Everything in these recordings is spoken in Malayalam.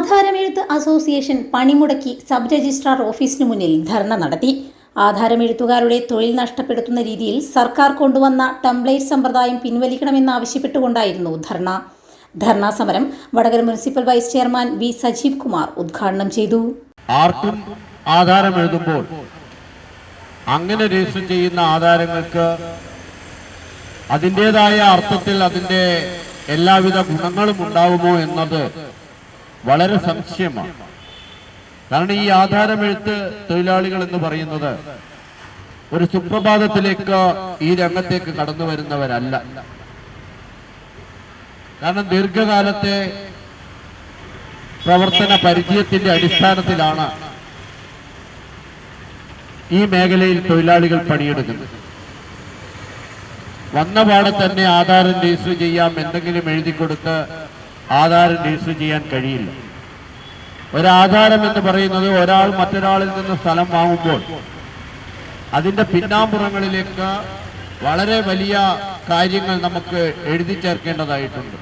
ആധാരമെഴുത്ത് അസോസിയേഷൻ പണിമുടക്കി സബ് രജിസ്ട്രാർ ഓഫീസിനു മുന്നിൽ ധർണ നടത്തി. ആധാരമെഴുത്തുകാരുടെ തൊഴിൽ നഷ്ടപ്പെടുത്തുന്ന രീതിയിൽ സർക്കാർ കൊണ്ടുവന്ന ടംപ്ലേറ്റ് സമ്പ്രദായം പിൻവലിക്കണമെന്നാവശ്യപ്പെട്ടുകൊണ്ടായിരുന്നു ധർണ. ധർണാ സമരം Vadakara municipal vice chairman V Sajeev Kumar ഉദ്ഘാടനം ചെയ്തു. ആർക്കും ആധാരം എഴുതുമ്പോൾ അങ്ങനെ രജിസ്റ്റർ ചെയ്യുന്ന ആധാരങ്ങൾക്ക് അതിന്റെതായ അർത്ഥത്തിൽ അതിന്റെ എല്ലാവിധ ഗുണങ്ങളും ഉണ്ടാവുമോ എന്നത് വളരെ സംശയമാണ്. കാരണം ഈ ആധാരമെഴുത്ത് തൊഴിലാളികൾ എന്ന് പറയുന്നത് ഒരു സുപ്രഭാതത്തിലേക്ക് ഈ രംഗത്തേക്ക് കടന്നു വരുന്നവരല്ല. കാരണം ദീർഘകാലത്തെ പ്രവർത്തന പരിചയത്തിന്റെ അടിസ്ഥാനത്തിലാണ് ഈ മേഖലയിൽ തൊഴിലാളികൾ പണിയെടുക്കുന്നത്. വന്ന പാടെ തന്നെ ആധാരം രജിസ്റ്റർ ചെയ്യാം എന്തെങ്കിലും എഴുതി കൊടുത്ത് ആധാരം രജിസ്റ്റർ ചെയ്യാൻ കഴിയില്ല. ഒരാധാരം എന്ന് പറയുന്നത് ഒരാൾ മറ്റൊരാളിൽ നിന്ന് സ്ഥലം വാങ്ങുമ്പോൾ അതിന്റെ പിന്നാമ്പുറങ്ങളിലേക്ക് വളരെ വലിയ കാര്യങ്ങൾ നമുക്ക് എഴുതി ചേർക്കേണ്ടതായിട്ടുണ്ട്.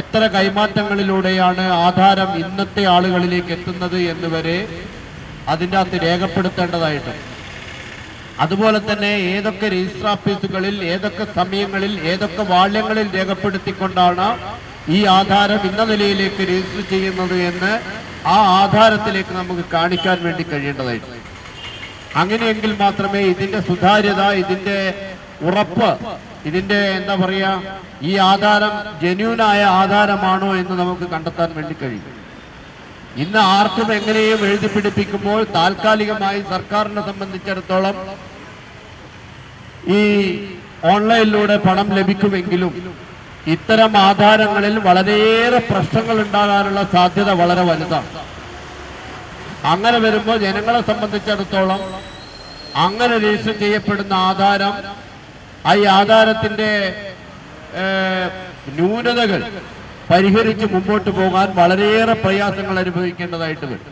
എത്ര കൈമാറ്റങ്ങളിലൂടെയാണ് ആധാരം ഇന്നത്തെ ആളുകളിലേക്ക് എത്തുന്നത് എന്ന് വരെ അതിന്റെ അകത്ത് രേഖപ്പെടുത്തേണ്ടതായിട്ടുണ്ട്. അതുപോലെ തന്നെ ഏതൊക്കെ രജിസ്റ്റർ ഓഫീസുകളിൽ ഏതൊക്കെ സമയങ്ങളിൽ ഏതൊക്കെ വാള്യങ്ങളിൽ രേഖപ്പെടുത്തിക്കൊണ്ടാണ് ഈ ആധാരം ഇന്ന നിലയിലേക്ക് രജിസ്റ്റർ ചെയ്യുന്നത് എന്ന് ആ ആധാരത്തിലേക്ക് നമുക്ക് കാണിക്കാൻ വേണ്ടി കഴിയേണ്ടതായിട്ടുണ്ട് അങ്ങനെയെങ്കിൽ മാത്രമേ ഇതിന്റെ സുതാര്യത ഇതിന്റെ ഉറപ്പ് ഇതിന്റെ എന്താ പറയാ ഈ ആധാരം ജെന്യൂനായ ആധാരമാണോ എന്ന് നമുക്ക് കണ്ടെത്താൻ വേണ്ടി കഴിയും. ഇന്ന് ആർക്കും എങ്ങനെയും എഴുതി പിടിപ്പിക്കുമ്പോൾ താൽക്കാലികമായി സർക്കാരിനെ സംബന്ധിച്ചിടത്തോളം ഈ ഓൺലൈനിലൂടെ പണം ലഭിക്കുമെങ്കിലും ഇത്തരം ആധാരങ്ങളിൽ വളരെയേറെ പ്രശ്നങ്ങൾ ഉണ്ടാകാനുള്ള സാധ്യത വളരെ വലുതാണ്. അങ്ങനെ വരുമ്പോൾ ജനങ്ങളെ സംബന്ധിച്ചിടത്തോളം അങ്ങനെ രജിസ്റ്റർ ചെയ്യപ്പെടുന്ന ആധാരം ആ ഈ ആധാരത്തിന്റെ ന്യൂനതകൾ പരിഹരിച്ച് മുമ്പോട്ട് പോകാൻ വളരെയേറെ പ്രയാസങ്ങൾ അനുഭവിക്കേണ്ടതായിട്ട് വരും.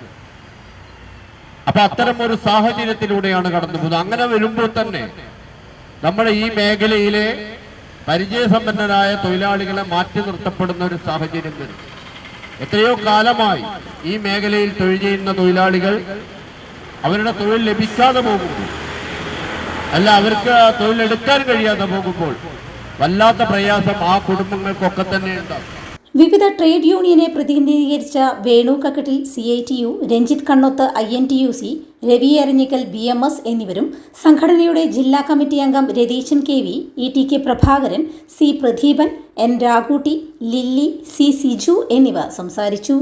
അപ്പൊ അത്തരം ഒരു സാഹചര്യത്തിലൂടെയാണ് കടന്നു പോകുന്നത് അങ്ങനെ വരുമ്പോൾ തന്നെ നമ്മുടെ ഈ മേഖലയിലെ പരിചയസമ്പന്നരായ തൊഴിലാളികളെ മാറ്റി നിർത്തപ്പെടുന്ന ഒരു സാഹചര്യം വരും. എത്രയോ കാലമായി ഈ മേഖലയിൽ തൊഴിൽ ചെയ്യുന്ന തൊഴിലാളികൾ അവരുടെ തൊഴിൽ ലഭിക്കാതെ പോകുമ്പോൾ അല്ല അവർക്ക് തൊഴിലെടുക്കാൻ കഴിയാതെ പോകുമ്പോൾ വല്ലാത്ത പ്രയാസം ആ കുടുംബങ്ങൾക്കൊക്കെ തന്നെ ഉണ്ടാകും. വിവിധ ട്രേഡ് യൂണിയനെ പ്രതിനിധീകരിച്ച Venu Kakkattil C I T U Ranjith Kannoth I N T U C Ravi Aranjikkal B M S എന്നിവരും സംഘടനയുടെ ജില്ലാ കമ്മിറ്റി അംഗം Ratheeshan K V E T K Prabhakaran C Pradeepan N Ragootty Lilly C Siju എന്നിവ സംസാരിച്ചു.